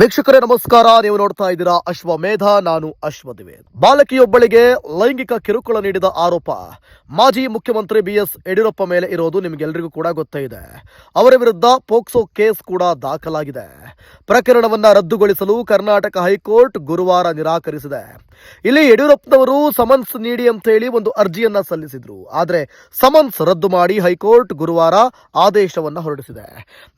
ವೀಕ್ಷಕರೇ, ನಮಸ್ಕಾರ. ನೀವು ನೋಡ್ತಾ ಇದ್ದೀರಾ ಅಶ್ವಮೇಧ ನಾನು ಅಶ್ವದಿವೇದ್ ಬಾಲಕಿಯೊಬ್ಬಳಿಗೆ ಲೈಂಗಿಕ ಕಿರುಕುಳ ನೀಡಿದ ಆರೋಪ. ಮಾಜಿ ಮುಖ್ಯಮಂತ್ರಿ ಬಿ ಎಸ್ ಯಡಿಯೂರಪ್ಪ ಮೇಲೆ ಇರೋದು ನಿಮಗೆಲ್ಲರಿಗೂ ಕೂಡ ಗೊತ್ತೇ ಇದೆ. ಅವರ ವಿರುದ್ಧ ಪೋಕ್ಸೋ ಕೇಸ್ ಕೂಡ ದಾಖಲಾಗಿದೆ. ಪ್ರಕರಣವನ್ನ ರದ್ದುಗೊಳಿಸಲು ಕರ್ನಾಟಕ ಹೈಕೋರ್ಟ್ ಗುರುವಾರ ನಿರಾಕರಿಸಿದೆ. ಇಲ್ಲಿ ಯಡಿಯೂರಪ್ಪನವರು ಸಮನ್ಸ್ ನೀಡಿ ಅಂತ ಹೇಳಿ ಒಂದು ಅರ್ಜಿಯನ್ನ ಸಲ್ಲಿಸಿದ್ರು. ಆದ್ರೆ ಸಮನ್ಸ್ ರದ್ದು ಮಾಡಿ ಹೈಕೋರ್ಟ್ ಗುರುವಾರ ಆದೇಶವನ್ನ ಹೊರಡಿಸಿದೆ.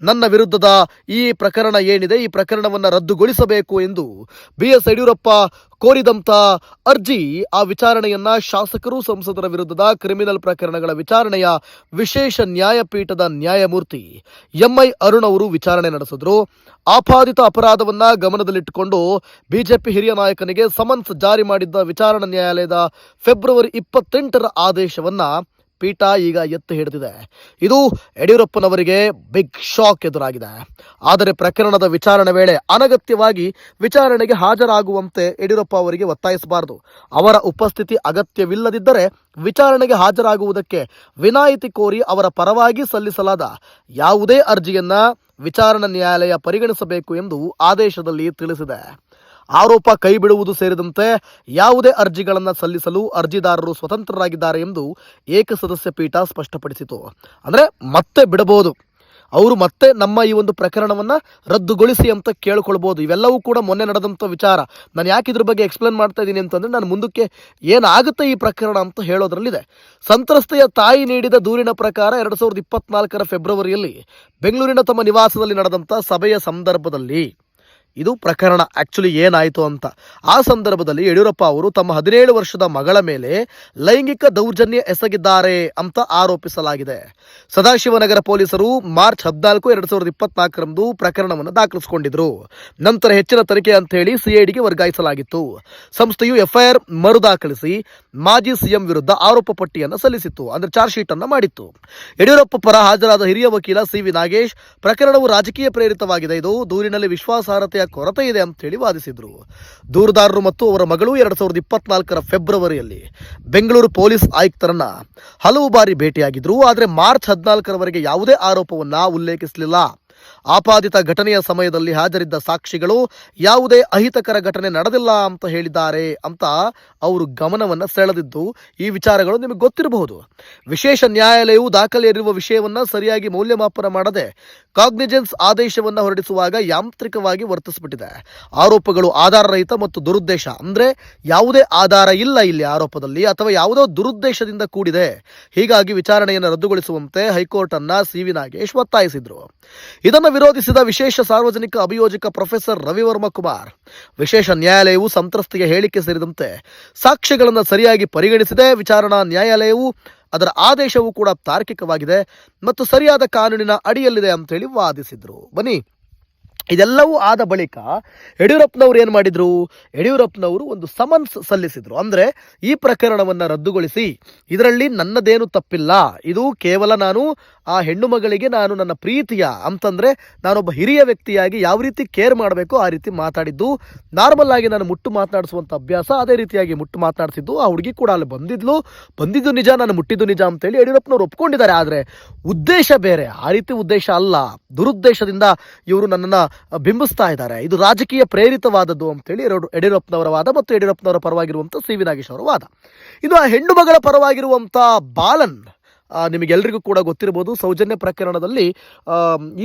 ನನ್ನ ವಿರುದ್ಧದ ಈ ಪ್ರಕರಣ ಏನಿದೆ? ಈ ಪ್ರಕರಣವನ್ನ ರದ್ದುಗೊಳಿಸಬೇಕು ಎಂದು ಬಿ ಎಸ್ ಯಡಿಯೂರಪ್ಪ ಕೋರಿದಂತ ಅರ್ಜಿ. ಆ ವಿಚಾರಣೆಯನ್ನ ಶಾಸಕರು ಸಂಸದರ ವಿರುದ್ಧದ ಕ್ರಿಮಿನಲ್ ಪ್ರಕರಣಗಳ ವಿಚಾರಣೆಯ ವಿಶೇಷ ನ್ಯಾಯಪೀಠದ ನ್ಯಾಯಮೂರ್ತಿ ಎಂಐ ಅರುಣ್ ಅವರು ವಿಚಾರಣೆ ನಡೆಸಿದ್ರು. ಆಪಾದಿತ ಅಪರಾಧವನ್ನ ಗಮನದಲ್ಲಿಟ್ಟುಕೊಂಡು ಬಿಜೆಪಿ ಹಿರಿಯ ನಾಯಕನಿಗೆ ಸಮನ್ಸ್ ಜಾರಿ ಮಾಡಿದ್ದ ವಿಚಾರಣಾ ನ್ಯಾಯಾಲಯದ ಫೆಬ್ರವರಿ ಇಪ್ಪತ್ತೆಂಟರ ಆದೇಶವನ್ನ ಪೀಠ ಈಗ ಎತ್ತಿ ಹಿಡಿದಿದೆ. ಇದು ಯಡಿಯೂರಪ್ಪನವರಿಗೆ ಬಿಗ್ ಶಾಕ್ ಎದುರಾಗಿದೆ. ಆದರೆ ಪ್ರಕರಣದ ವಿಚಾರಣೆ ವೇಳೆ ಅನಗತ್ಯವಾಗಿ ವಿಚಾರಣೆಗೆ ಹಾಜರಾಗುವಂತೆ ಯಡಿಯೂರಪ್ಪ ಅವರಿಗೆ ಒತ್ತಾಯಿಸಬಾರದು. ಅವರ ಉಪಸ್ಥಿತಿ ಅಗತ್ಯವಿಲ್ಲದಿದ್ದರೆ ವಿಚಾರಣೆಗೆ ಹಾಜರಾಗುವುದಕ್ಕೆ ವಿನಾಯಿತಿ ಕೋರಿ ಅವರ ಪರವಾಗಿ ಸಲ್ಲಿಸಲಾದ ಯಾವುದೇ ಅರ್ಜಿಯನ್ನ ವಿಚಾರಣಾ ನ್ಯಾಯಾಲಯ ಪರಿಗಣಿಸಬೇಕು ಎಂದು ಆದೇಶದಲ್ಲಿ ತಿಳಿಸಿದೆ. ಆರೋಪ ಕೈಬಿಡುವುದು ಸೇರಿದಂತೆ ಯಾವುದೇ ಅರ್ಜಿಗಳನ್ನು ಸಲ್ಲಿಸಲು ಅರ್ಜಿದಾರರು ಸ್ವತಂತ್ರರಾಗಿದ್ದಾರೆ ಎಂದು ಏಕಸದಸ್ಯ ಪೀಠ ಸ್ಪಷ್ಟಪಡಿಸಿತು. ಅಂದರೆ ಮತ್ತೆ ಬಿಡಬಹುದು. ಅವರು ಮತ್ತೆ ನಮ್ಮ ಈ ಒಂದು ಪ್ರಕರಣವನ್ನು ರದ್ದುಗೊಳಿಸಿ ಅಂತ ಕೇಳ್ಕೊಳ್ಬೋದು ಇವೆಲ್ಲವೂ ಕೂಡ ಮೊನ್ನೆ ನಡೆದಂಥ ವಿಚಾರ. ನಾನು ಯಾಕೆ ಇದ್ರ ಬಗ್ಗೆ ಎಕ್ಸ್ಪ್ಲೇನ್ ಮಾಡ್ತಾ ಇದ್ದೀನಿ ಅಂತಂದರೆ ನಾನು ಮುಂದಕ್ಕೆ ಏನಾಗುತ್ತೆ ಈ ಪ್ರಕರಣ ಅಂತ ಹೇಳೋದ್ರಲ್ಲಿದೆ. ಸಂತ್ರಸ್ತೆಯ ತಾಯಿ ನೀಡಿದ ದೂರಿನ ಪ್ರಕಾರ ಎರಡು ಸಾವಿರದ ಇಪ್ಪತ್ನಾಲ್ಕರ ಫೆಬ್ರವರಿಯಲ್ಲಿ ಬೆಂಗಳೂರಿನ ತಮ್ಮ ನಿವಾಸದಲ್ಲಿ ನಡೆದಂಥ ಸಭೆಯ ಸಂದರ್ಭದಲ್ಲಿ ಇದು ಪ್ರಕರಣ. ಆಕ್ಚುಲಿ ಏನಾಯಿತು ಅಂತ. ಆ ಸಂದರ್ಭದಲ್ಲಿ ಯಡಿಯೂರಪ್ಪ ಅವರು ತಮ್ಮ ಹದಿನೇಳು ವರ್ಷದ ಮಗಳ ಮೇಲೆ ಲೈಂಗಿಕ ದೌರ್ಜನ್ಯ ಎಸಗಿದ್ದಾರೆ ಅಂತ ಆರೋಪಿಸಲಾಗಿದೆ. ಸದಾಶಿವನಗರ ಪೊಲೀಸರು ಮಾರ್ಚ್ ಹದಿನಾಲ್ಕು, ಎರಡು ಸಾವಿರದ ಇಪ್ಪತ್ನಾಲ್ಕರಂದು ಪ್ರಕರಣವನ್ನು ದಾಖಲಿಸಿಕೊಂಡಿದ್ರು. ನಂತರ ಹೆಚ್ಚಿನ ತನಿಖೆ ಅಂತ ಹೇಳಿ ಸಿಐಡಿಗೆ ವರ್ಗಾಯಿಸಲಾಗಿತ್ತು. ಸಂಸ್ಥೆಯು ಎಫ್ಐಆರ್ ಮರು ದಾಖಲಿಸಿ ಮಾಜಿ ಸಿಎಂ ವಿರುದ್ಧ ಆರೋಪ ಪಟ್ಟಿಯನ್ನು ಸಲ್ಲಿಸಿತ್ತು. ಅಂದ್ರೆ ಚಾರ್ಜ್ ಶೀಟ್ ಅನ್ನು ಮಾಡಿತ್ತು. ಯಡಿಯೂರಪ್ಪ ಪರ ಹಾಜರಾದ ಹಿರಿಯ ವಕೀಲ ಸಿ ವಿ ನಾಗೇಶ್, ಪ್ರಕರಣವು ರಾಜಕೀಯ ಪ್ರೇರಿತವಾಗಿದೆ. ಇದು ದೂರಿನಲ್ಲಿ ವಿಶ್ವಾಸಾರ್ಹತೆಯ ಕೊರತೆ ಇದೆ ಅಂತ ಹೇಳಿ ವಾದಿಸಿದ್ರು. ದೂರದಾರರು ಮತ್ತು ಅವರ ಮಗಳು ಎರಡ್ ಸಾವಿರದ ಇಪ್ಪತ್ನಾಲ್ಕರ ಫೆಬ್ರವರಿಯಲ್ಲಿ ಬೆಂಗಳೂರು ಪೊಲೀಸ್ ಆಯುಕ್ತರನ್ನ ಹಲವು ಬಾರಿ ಭೇಟಿಯಾಗಿದ್ರು. ಆದರೆ ಮಾರ್ಚ್ ಹದಿನಾಲ್ಕರವರೆಗೆ ಯಾವುದೇ ಆರೋಪವನ್ನ ಉಲ್ಲೇಖಿಸಲಿಲ್ಲ. ಆಪಾದಿತ ಘಟನೆಯ ಸಮಯದಲ್ಲಿ ಹಾಜರಿದ್ದ ಸಾಕ್ಷಿಗಳು ಯಾವುದೇ ಅಹಿತಕರ ಘಟನೆ ನಡೆದಿಲ್ಲ ಅಂತ ಹೇಳಿದ್ದಾರೆ ಅಂತ ಅವರು ಗಮನವನ್ನು ಸೆಳೆದಿದ್ದು, ಈ ವಿಚಾರಗಳು ನಿಮಗೆ ಗೊತ್ತಿರಬಹುದು. ವಿಶೇಷ ನ್ಯಾಯಾಲಯವು ದಾಖಲೆಯಿರುವ ವಿಷಯವನ್ನ ಸರಿಯಾಗಿ ಮೌಲ್ಯಮಾಪನ ಮಾಡದೆ ಕಾಗ್ನಿಜೆನ್ಸ್ ಆದೇಶವನ್ನು ಹೊರಡಿಸುವಾಗ ಯಾಂತ್ರಿಕವಾಗಿ ವರ್ತಿಸಿಬಿಟ್ಟಿದೆ. ಆರೋಪಗಳು ಆಧಾರರಹಿತ ಮತ್ತು ದುರುದ್ದೇಶ. ಅಂದರೆ ಯಾವುದೇ ಆಧಾರ ಇಲ್ಲ ಇಲ್ಲಿ ಆರೋಪದಲ್ಲಿ, ಅಥವಾ ಯಾವುದೋ ದುರುದ್ದೇಶದಿಂದ ಕೂಡಿದೆ. ಹೀಗಾಗಿ ವಿಚಾರಣೆಯನ್ನು ರದ್ದುಗೊಳಿಸುವಂತೆ ಹೈಕೋರ್ಟ್ ಅನ್ನ ಸಿ. ವಿ. ನಾಗೇಶ್ ಒತ್ತಾಯಿಸಿದ್ರು. ಇದನ್ನು ವಿರೋಧಿಸಿದ ವಿಶೇಷ ಸಾರ್ವಜನಿಕ ಅಭಿಯೋಜಕ ಪ್ರೊಫೆಸರ್ ರವಿವರ್ಮ ಕುಮಾರ್. ವಿಶೇಷ ನ್ಯಾಯಾಲಯವು ಸಂತ್ರಸ್ತೆಗೆ ಹೇಳಿಕೆ ಸೇರಿದಂತೆ ಸಾಕ್ಷ್ಯಗಳನ್ನು ಸರಿಯಾಗಿ ಪರಿಗಣಿಸಿದೆ. ವಿಚಾರಣಾ ನ್ಯಾಯಾಲಯವು ಅದರ ಆದೇಶವು ಕೂಡ ತಾರ್ಕಿಕವಾಗಿದೆ ಮತ್ತು ಸರಿಯಾದ ಕಾನೂನಿನ ಅಡಿಯಲ್ಲಿದೆ ಅಂತೇಳಿ ವಾದಿಸಿದರು. ಬನ್ನಿ. ಇದೆಲ್ಲವೂ ಆದ ಬಳಿಕ ಯಡಿಯೂರಪ್ಪನವರು ಏನು ಮಾಡಿದರು? ಯಡಿಯೂರಪ್ಪನವರು ಒಂದು ಸಮನ್ಸ್ ಸಲ್ಲಿಸಿದರು. ಅಂದರೆ ಈ ಪ್ರಕರಣವನ್ನು ರದ್ದುಗೊಳಿಸಿ, ಇದರಲ್ಲಿ ನನ್ನದೇನು ತಪ್ಪಿಲ್ಲ. ಇದು ಕೇವಲ ನಾನು, ಆ ಹೆಣ್ಣು ಮಗಳಿಗೆ ನಾನು ನನ್ನ ಪ್ರೀತಿಯ ಅಂತಂದರೆ ನಾನೊಬ್ಬ ಹಿರಿಯ ವ್ಯಕ್ತಿಯಾಗಿ ಯಾವ ರೀತಿ ಕೇರ್ ಮಾಡಬೇಕು ಆ ರೀತಿ ಮಾತಾಡಿದ್ದು. ನಾರ್ಮಲ್ ಆಗಿ ನಾನು ಮುಟ್ಟು ಮಾತನಾಡಿಸುವಂಥ ಅಭ್ಯಾಸ ಅದೇ ರೀತಿಯಾಗಿ ಮುಟ್ಟು ಮಾತನಾಡಿಸಿದ್ದು. ಆ ಹುಡುಗಿ ಕೂಡ ಅಲ್ಲಿ ಬಂದಿದ್ಲು. ಬಂದಿದ್ದು ನಿಜ, ನಾನು ಮುಟ್ಟಿದ್ದು ನಿಜ ಅಂತೇಳಿ ಯಡಿಯೂರಪ್ಪನವರು ಒಪ್ಕೊಂಡಿದ್ದಾರೆ. ಆದರೆ ಉದ್ದೇಶ ಬೇರೆ. ಆ ರೀತಿ ಉದ್ದೇಶ ಅಲ್ಲ. ದುರುದ್ದೇಶದಿಂದ ಇವರು ನನ್ನನ್ನು ಬಿಂಬಿಸ್ತಾ ಇದ್ದಾರೆ. ಇದು ರಾಜಕೀಯ ಪ್ರೇರಿತವಾದದ್ದು ಅಂತೇಳಿ ಯಡಿಯೂರಪ್ಪನವರ ವಾದ ಮತ್ತು ಯಡಿಯೂರಪ್ಪನವರ ಪರವಾಗಿರುವಂಥ ಸಿ ವಿ ನಾಗೇಶ್ ಅವರ ವಾದ. ಇನ್ನು ಆ ಹೆಣ್ಣು ಮಗಳ ಪರವಾಗಿರುವಂಥ ಬಾಲನ್ ನಿಮಗೆಲ್ಲರಿಗೂ ಕೂಡ ಗೊತ್ತಿರಬಹುದು ಸೌಜನ್ಯ ಪ್ರಕರಣದಲ್ಲಿ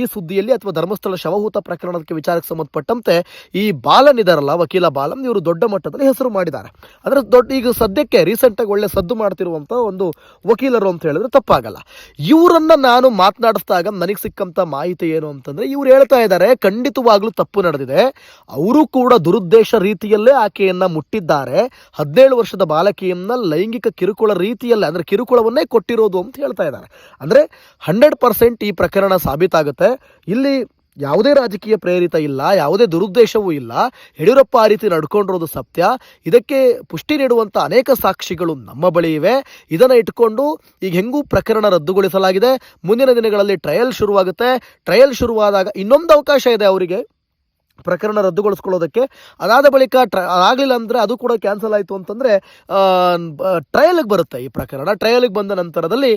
ಈ ಸುದ್ದಿಯಲ್ಲಿ ಅಥವಾ ಧರ್ಮಸ್ಥಳ ಶವಹೂತ ಪ್ರಕರಣಕ್ಕೆ ವಿಚಾರಕ್ಕೆ ಸಂಬಂಧಪಟ್ಟಂತೆ ಈ ಬಾಲನ್ ಇದಾರಲ್ಲ, ವಕೀಲ ಬಾಲನ್, ಇವರು ದೊಡ್ಡ ಮಟ್ಟದಲ್ಲಿ ಹೆಸರು ಮಾಡಿದ್ದಾರೆ. ಅಂದರೆ ದೊಡ್ಡ, ಈಗ ಸದ್ಯಕ್ಕೆ ರೀಸೆಂಟಾಗಿ ಒಳ್ಳೆ ಸದ್ದು ಮಾಡ್ತಿರುವಂಥ ಒಂದು ವಕೀಲರು ಅಂತ ಹೇಳಿದ್ರೆ ತಪ್ಪಾಗಲ್ಲ. ಇವರನ್ನ ನಾನು ಮಾತನಾಡಿಸಿದಾಗ ನನಗೆ ಸಿಕ್ಕಂಥ ಮಾಹಿತಿ ಏನು ಅಂತಂದ್ರೆ, ಇವ್ರು ಹೇಳ್ತಾ ಇದ್ದಾರೆ, ಖಂಡಿತವಾಗ್ಲೂ ತಪ್ಪು ನಡೆದಿದೆ. ಅವರು ಕೂಡ ದುರುದ್ದೇಶ ರೀತಿಯಲ್ಲೇ ಆಕೆಯನ್ನು ಮುಟ್ಟಿದ್ದಾರೆ. ಹದಿನೇಳು ವರ್ಷದ ಬಾಲಕಿಯನ್ನ ಲೈಂಗಿಕ ಕಿರುಕುಳ ರೀತಿಯಲ್ಲೇ, ಅಂದರೆ ಕಿರುಕುಳವನ್ನೇ ಕೊಟ್ಟಿರೋದು ಅಂತ ಹೇಳ್ತಾ ಇದ್ದಾರೆ. ಅಂದರೆ ಹಂಡ್ರೆಡ್ ಪರ್ಸೆಂಟ್ ಈ ಪ್ರಕರಣ ಸಾಬೀತಾಗುತ್ತೆ. ಇಲ್ಲಿ ಯಾವುದೇ ರಾಜಕೀಯ ಪ್ರೇರಿತ ಇಲ್ಲ, ಯಾವುದೇ ದುರುದ್ದೇಶವೂ ಇಲ್ಲ. ಯಡಿಯೂರಪ್ಪ ಆ ರೀತಿ ನಡ್ಕೊಂಡಿರೋದು ಸತ್ಯ. ಇದಕ್ಕೆ ಪುಷ್ಟಿ ನೀಡುವಂಥ ಅನೇಕ ಸಾಕ್ಷಿಗಳು ನಮ್ಮ ಬಳಿ ಇವೆ. ಇದನ್ನು ಇಟ್ಕೊಂಡು ಈಗ ಹೆಂಗೂ ಪ್ರಕರಣ ರದ್ದುಗೊಳಿಸಲಾಗಿದೆ. ಮುಂದಿನ ದಿನಗಳಲ್ಲಿ ಟ್ರಯಲ್ ಶುರುವಾಗುತ್ತೆ. ಟ್ರಯಲ್ ಶುರುವಾದಾಗ ಇನ್ನೊಂದು ಅವಕಾಶ ಇದೆ ಅವರಿಗೆ. ಪ್ರಕರಣ ರದ್ದುಗೊಳಿಸ್ಕೊಳ್ಳೋದಕ್ಕೆ. ಅದಾದ ಬಳಿಕ ಟ್ರ ಆಗಲಿಲ್ಲ ಅಂದರೆ ಅದು ಕೂಡ ಕ್ಯಾನ್ಸಲ್ ಆಯಿತು ಅಂತಂದರೆ ಟ್ರಯಲಿಗೆ ಬರುತ್ತೆ ಈ ಪ್ರಕರಣ. ಟ್ರಯಲಿಗೆ ಬಂದ ನಂತರದಲ್ಲಿ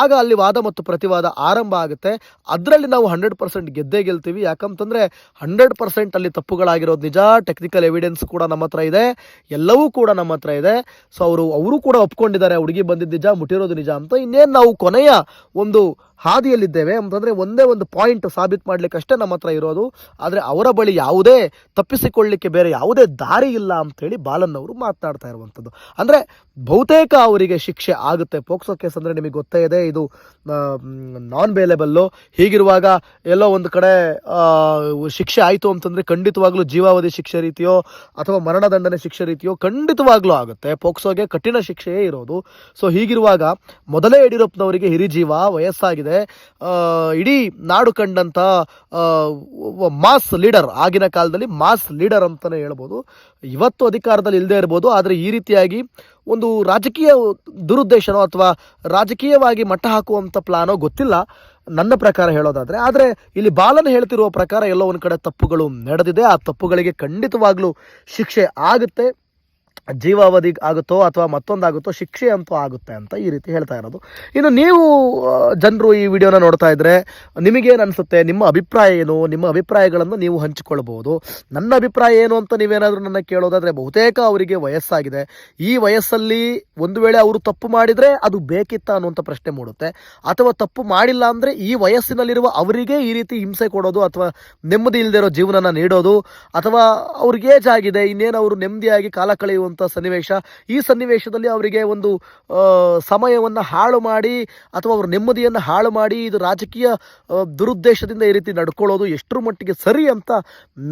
ಆಗ ಅಲ್ಲಿ ವಾದ ಮತ್ತು ಪ್ರತಿವಾದ ಆರಂಭ ಆಗುತ್ತೆ. ಅದರಲ್ಲಿ ನಾವು ಹಂಡ್ರೆಡ್ ಪರ್ಸೆಂಟ್ ಗೆದ್ದೇ ಗೆಲ್ತೀವಿ. ಯಾಕಂತಂದರೆ, ಹಂಡ್ರೆಡ್ ಪರ್ಸೆಂಟ್ ಅಲ್ಲಿ ತಪ್ಪುಗಳಾಗಿರೋದು ನಿಜ ಟೆಕ್ನಿಕಲ್ ಎವಿಡೆನ್ಸ್ ಕೂಡ ನಮ್ಮ ಹತ್ರ ಇದೆ. ಎಲ್ಲವೂ ಕೂಡ ನಮ್ಮ ಹತ್ರ ಇದೆ. ಸೊ ಅವರು ಅವರು ಕೂಡ ಒಪ್ಕೊಂಡಿದ್ದಾರೆ, ಹುಡುಗಿ ಬಂದಿದ್ದು ನಿಜ, ಮುಟ್ಟಿರೋದು ನಿಜ ಅಂತ. ಇನ್ನೇನು ನಾವು ಕೊನೆಯ ಒಂದು ಹಾದಿಯಲ್ಲಿದ್ದೇವೆ ಅಂತಂದರೆ ಒಂದೇ ಒಂದು ಪಾಯಿಂಟ್ ಸಾಬೀತು ಮಾಡಲಿಕ್ಕಷ್ಟೇ ನಮ್ಮ ಹತ್ರ ಇರೋದು. ಆದರೆ ಅವರ ಬಳಿ ಯಾವುದೇ ತಪ್ಪಿಸಿಕೊಳ್ಳಲಿಕ್ಕೆ ಬೇರೆ ಯಾವುದೇ ದಾರಿ ಇಲ್ಲ ಅಂಥೇಳಿ ಬಾಲನ್ ಅವರು ಮಾತನಾಡ್ತಾ ಇರುವಂಥದ್ದು. ಅಂದರೆ ಬಹುತೇಕ ಅವರಿಗೆ ಶಿಕ್ಷೆ ಆಗುತ್ತೆ. ಪೋಕ್ಸೋ ಕೇಸ್ ಅಂದರೆ ನಿಮಗೆ ಗೊತ್ತೇ ಇದೆ, ಇದು ನಾನ್ ಬೇಲೆಬಲ್ಲು ಹೀಗಿರುವಾಗ ಎಲ್ಲೋ ಒಂದು ಕಡೆ ಶಿಕ್ಷೆ ಆಯಿತು ಅಂತಂದರೆ ಖಂಡಿತವಾಗ್ಲೂ ಜೀವಾವಧಿ ಶಿಕ್ಷೆ ರೀತಿಯೋ ಅಥವಾ ಮರಣದಂಡನೆ ಶಿಕ್ಷೆ ರೀತಿಯೋ ಖಂಡಿತವಾಗ್ಲೂ ಆಗುತ್ತೆ. ಪೋಕ್ಸೋಗೆ ಕಠಿಣ ಶಿಕ್ಷೆಯೇ ಇರೋದು. ಸೊ ಹೀಗಿರುವಾಗ ಮೊದಲೇ ಯಡಿಯೂರಪ್ಪನವರಿಗೆ ಹಿರಿಜೀವ ವಯಸ್ಸಾಗಿದೆ. ಆ, ಇಡೀ ನಾಡು ಕಂಡಂಥ ಮಾಸ್ ಲೀಡರ್ ಆಗಿನ ಕಾಲದಲ್ಲಿ ಮಾಸ್ ಲೀಡರ್ ಅಂತಲೇ ಹೇಳ್ಬೋದು. ಇವತ್ತು ಅಧಿಕಾರದಲ್ಲಿ ಇಲ್ಲದೆ ಇರ್ಬೋದು ಆದರೆ ಈ ರೀತಿಯಾಗಿ ಒಂದು ರಾಜಕೀಯ ದುರುದ್ದೇಶನೋ ಅಥವಾ ರಾಜಕೀಯವಾಗಿ ಮಟ್ಟ ಹಾಕುವಂಥ ಪ್ಲಾನೋ ಗೊತ್ತಿಲ್ಲ ನನ್ನ ಪ್ರಕಾರ ಹೇಳೋದಾದರೆ. ಆದರೆ ಇಲ್ಲಿ ಬಾಲನ್ ಹೇಳ್ತಿರುವ ಪ್ರಕಾರ ಎಲ್ಲೋ ಒಂದು ಕಡೆ ತಪ್ಪುಗಳು ನಡೆದಿದೆ. ಆ ತಪ್ಪುಗಳಿಗೆ ಖಂಡಿತವಾಗ್ಲೂ ಶಿಕ್ಷೆ ಆಗುತ್ತೆ. ಜೀವಾವಧಿ ಆಗುತ್ತೋ ಅಥವಾ ಮತ್ತೊಂದಾಗುತ್ತೋ ಶಿಕ್ಷೆ ಅಂತೂ ಆಗುತ್ತೆ ಅಂತ ಈ ರೀತಿ ಹೇಳ್ತಾ ಇರೋದು. ಇನ್ನು ನೀವು ಜನರು ಈ ವಿಡಿಯೋನ ನೋಡ್ತಾ ಇದ್ರೆ ನಿಮಗೇನು ಅನಿಸುತ್ತೆ? ನಿಮ್ಮ ಅಭಿಪ್ರಾಯ ಏನು? ನಿಮ್ಮ ಅಭಿಪ್ರಾಯಗಳನ್ನು ನೀವು ಹಂಚಿಕೊಳ್ಳಬಹುದು ನನ್ನ ಅಭಿಪ್ರಾಯ ಏನು ಅಂತ ನೀವೇನಾದರೂ ನನ್ನ ಕೇಳೋದಾದರೆ ಬಹುತೇಕ ಅವರಿಗೆ ವಯಸ್ಸಾಗಿದೆ. ಈ ವಯಸ್ಸಲ್ಲಿ ಒಂದು ವೇಳೆ ಅವರು ತಪ್ಪು ಮಾಡಿದರೆ ಅದು ಬೇಕಿತ್ತ ಅನ್ನುವಂಥ ಪ್ರಶ್ನೆ ಮೂಡುತ್ತೆ. ಅಥವಾ ತಪ್ಪು ಮಾಡಿಲ್ಲ ಅಂದರೆ ಈ ವಯಸ್ಸಿನಲ್ಲಿರುವ ಅವರಿಗೆ ಈ ರೀತಿ ಹಿಂಸೆ ಕೊಡೋದು ಅಥವಾ ನೆಮ್ಮದಿ ಇಲ್ಲದಿರೋ ಜೀವನನ ನೀಡೋದು ಅಥವಾ ಅವ್ರಿಗೆ ಏಜ್ ಆಗಿದೆ, ಇನ್ನೇನು ಅವರು ನೆಮ್ಮದಿಯಾಗಿ ಕಾಲ ಕಳೆಯುವಂಥ ಸನ್ನಿವೇಶ. ಈ ಸನ್ನಿವೇಶದಲ್ಲಿ ಅವರಿಗೆ ಒಂದು ಸಮಯವನ್ನು ಹಾಳು ಮಾಡಿ ಅಥವಾ ಅವ್ರ ನೆಮ್ಮದಿಯನ್ನು ಹಾಳು ಮಾಡಿ ಇದು ರಾಜಕೀಯ ದುರುದ್ದೇಶದಿಂದ ಈ ರೀತಿ ನಡ್ಕೊಳ್ಳೋದು ಎಷ್ಟರ ಮಟ್ಟಿಗೆ ಸರಿ ಅಂತ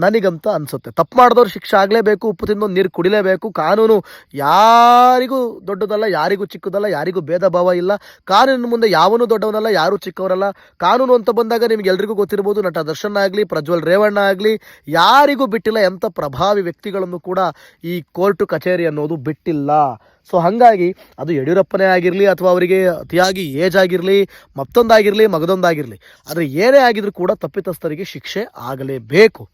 ನನಗಂತ ಅನಿಸುತ್ತೆ. ತಪ್ಪು ಮಾಡಿದವ್ರು ಶಿಕ್ಷೆ ಆಗಲೇಬೇಕು, ಉಪ್ಪು ತಿಂದು ನೀರು ಕುಡಿಲೇಬೇಕು. ಕಾನೂನು ಯಾರಿಗೂ ದೊಡ್ಡದಲ್ಲ, ಯಾರಿಗೂ ಚಿಕ್ಕದಲ್ಲ, ಯಾರಿಗೂ ಭೇದ ಭಾವ ಇಲ್ಲ. ಕಾನೂನಿನ ಮುಂದೆ ಯಾವನು ದೊಡ್ಡವನಲ್ಲ, ಯಾರೂ ಚಿಕ್ಕವರಲ್ಲ. ಕಾನೂನು ಅಂತ ಬಂದಾಗ ನಿಮ್ಗೆ ಎಲ್ರಿಗೂ ಗೊತ್ತಿರ್ಬೋದು, ನಟ ದರ್ಶನ್ ಆಗಲಿ, ಪ್ರಜ್ವಲ್ ರೇವಣ್ಣ ಆಗಲಿ, ಯಾರಿಗೂ ಬಿಟ್ಟಿಲ್ಲ ಎಂಥ ಪ್ರಭಾವಿ ವ್ಯಕ್ತಿಗಳನ್ನು ಕೂಡ ಈ ಕೋರ್ಟು ಕಚೇರಿ ಅನ್ನೋದು ಬಿಟ್ಟಿಲ್ಲ. ಸೊ ಹಾಗಾಗಿ ಅದು ಯಡಿಯೂರಪ್ಪನೇ ಆಗಿರಲಿ ಅಥವಾ ಅವರಿಗೆ ಅತಿಯಾಗಿ ಏಜ್ ಆಗಿರಲಿ, ಮತ್ತೊಂದಾಗಿರಲಿ, ಮಗದೊಂದಾಗಿರಲಿ, ಆದರೆ ಏನೇ ಆಗಿದ್ರೂ ಕೂಡ ತಪ್ಪಿತಸ್ಥರಿಗೆ ಶಿಕ್ಷೆ ಆಗಲೇಬೇಕು.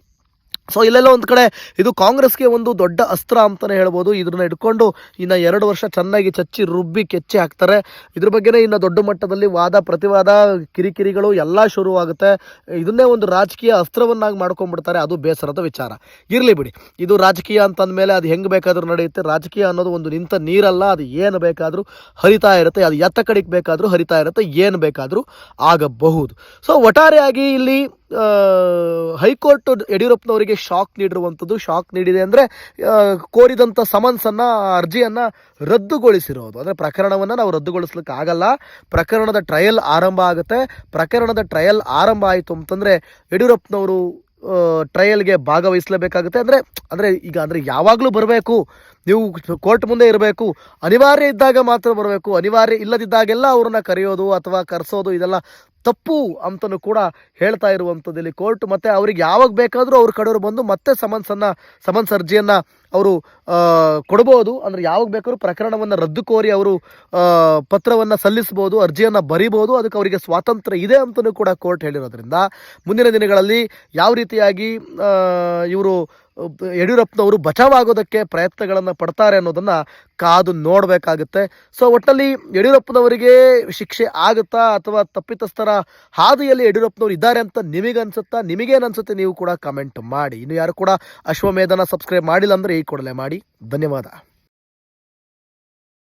ಸೊ ಇಲ್ಲೆಲ್ಲ ಒಂದು ಕಡೆ ಇದು ಕಾಂಗ್ರೆಸ್ಗೆ ಒಂದು ದೊಡ್ಡ ಅಸ್ತ್ರ ಅಂತಲೇ ಹೇಳ್ಬೋದು. ಇದನ್ನ ಇಟ್ಕೊಂಡು ಇನ್ನು ಎರಡು ವರ್ಷ ಚೆನ್ನಾಗಿ ಚಚ್ಚಿ, ರುಬ್ಬಿ, ಕೆಚ್ಚಿ ಹಾಕ್ತಾರೆ. ಇದ್ರ ಬಗ್ಗೆನೇ ಇನ್ನು ದೊಡ್ಡ ಮಟ್ಟದಲ್ಲಿ ವಾದ, ಪ್ರತಿವಾದ, ಕಿರಿಕಿರಿಗಳು ಎಲ್ಲ ಶುರುವಾಗುತ್ತೆ. ಇದನ್ನೇ ಒಂದು ರಾಜಕೀಯ ಅಸ್ತ್ರವನ್ನಾಗಿ ಮಾಡ್ಕೊಂಡ್ಬಿಡ್ತಾರೆ. ಅದು ಬೇಸರದ ವಿಚಾರ. ಇರಲಿ ಬಿಡಿ. ಇದು ರಾಜಕೀಯ ಅಂತಂದಮೇಲೆ ಅದು ಹೆಂಗೆ ಬೇಕಾದರೂ ನಡೆಯುತ್ತೆ. ರಾಜಕೀಯ ಅನ್ನೋದು ಒಂದು ನಿಂತ ನೀರಲ್ಲ. ಅದು ಏನು ಬೇಕಾದರೂ ಹರಿತಾ ಇರುತ್ತೆ. ಅದು ಎತ್ತ ಕಡೆಗೆ ಬೇಕಾದರೂ ಹರಿತಾ ಇರುತ್ತೆ. ಏನು ಬೇಕಾದರೂ ಆಗಬಹುದು. ಸೊ ಒಟ್ಟಾರೆಯಾಗಿ ಇಲ್ಲಿ ಹೈಕೋರ್ಟ್ ಯಡಿಯೂರಪ್ಪನವರಿಗೆ ಶಾಕ್ ನೀಡಿರುವಂಥದ್ದು. ಶಾಕ್ ನೀಡಿದೆ ಅಂದರೆ ಕೋರಿದಂಥ ಸಮನ್ಸನ್ನು, ಅರ್ಜಿಯನ್ನು ರದ್ದುಗೊಳಿಸಿರೋದು. ಅಂದರೆ ಪ್ರಕರಣವನ್ನು ನಾವು ರದ್ದುಗೊಳಿಸ್ಲಿಕ್ಕೆ ಆಗಲ್ಲ. ಪ್ರಕರಣದ ಟ್ರಯಲ್ ಆರಂಭ ಆಗುತ್ತೆ. ಪ್ರಕರಣದ ಟ್ರಯಲ್ ಆರಂಭ ಆಯಿತು ಅಂತಂದರೆ ಯಡಿಯೂರಪ್ಪನವರು ಟ್ರಯಲ್ಗೆ ಭಾಗವಹಿಸಲೇಬೇಕಾಗುತ್ತೆ. ಅಂದರೆ ಅಂದರೆ ಈಗ, ಅಂದರೆ ಯಾವಾಗಲೂ ಬರಬೇಕು. ನೀವು ಕೋರ್ಟ್ ಮುಂದೆ ಇರಬೇಕು. ಅನಿವಾರ್ಯ ಇದ್ದಾಗ ಮಾತ್ರ ಬರಬೇಕು. ಅನಿವಾರ್ಯ ಇಲ್ಲದಿದ್ದಾಗೆಲ್ಲ ಅವ್ರನ್ನ ಕರೆಯೋದು ಅಥವಾ ಕರೆಸೋದು ಇದೆಲ್ಲ ತಪ್ಪು ಅಂತಲೂ ಕೂಡ ಹೇಳ್ತಾ ಇರುವಂಥದ್ದು ಇಲ್ಲಿ ಕೋರ್ಟ್. ಮತ್ತು ಅವ್ರಿಗೆ ಯಾವಾಗ ಬೇಕಾದರೂ ಅವ್ರ ಕಡೆಯವರು ಬಂದು ಮತ್ತೆ ಸಮನ್ಸನ್ನು, ಸಮನ್ಸ್ ಅರ್ಜಿಯನ್ನು ಅವರು ಕೊಡ್ಬೋದು. ಅಂದರೆ ಯಾವಾಗ ಬೇಕಾದ್ರೂ ಪ್ರಕರಣವನ್ನು ರದ್ದು ಕೋರಿ ಅವರು ಪತ್ರವನ್ನು ಸಲ್ಲಿಸ್ಬೋದು ಅರ್ಜಿಯನ್ನು ಬರಿಬೋದು ಅದಕ್ಕೆ ಅವರಿಗೆ ಸ್ವಾತಂತ್ರ್ಯ ಇದೆ ಅಂತಲೂ ಕೂಡ ಕೋರ್ಟ್ ಹೇಳಿರೋದ್ರಿಂದ ಮುಂದಿನ ದಿನಗಳಲ್ಲಿ ಯಾವ ರೀತಿಯಾಗಿ ಇವರು, ಯಡಿಯೂರಪ್ಪನವರು ಬಚಾವಾಗೋದಕ್ಕೆ ಪ್ರಯತ್ನಗಳನ್ನು ಪಡ್ತಾರೆ ಅನ್ನೋದನ್ನು ಕಾದು ನೋಡಬೇಕಾಗುತ್ತೆ. ಸೊ ಒಟ್ಟಲ್ಲಿ ಯಡಿಯೂರಪ್ಪನವರಿಗೆ ಶಿಕ್ಷೆ ಆಗುತ್ತಾ ಅಥವಾ ತಪ್ಪಿತಸ್ಥರ ಹಾದಿಯಲ್ಲಿ ಯಡಿಯೂರಪ್ಪನವರು ಇದ್ದಾರೆ ಅಂತ ನಿಮಗನ್ಸುತ್ತಾ ನಿಮಗೇನು ಅನ್ಸುತ್ತೆ ನೀವು ಕೂಡ ಕಮೆಂಟ್ ಮಾಡಿ. ಇನ್ನು ಯಾರು ಕೂಡ ಅಶ್ವಮೇಧನ ಸಬ್ಸ್ಕ್ರೈಬ್ ಮಾಡಿಲ್ಲ ಅಂದರೆ ಕೂಡಲೇ ಮಾಡಿ. ಧನ್ಯವಾದ.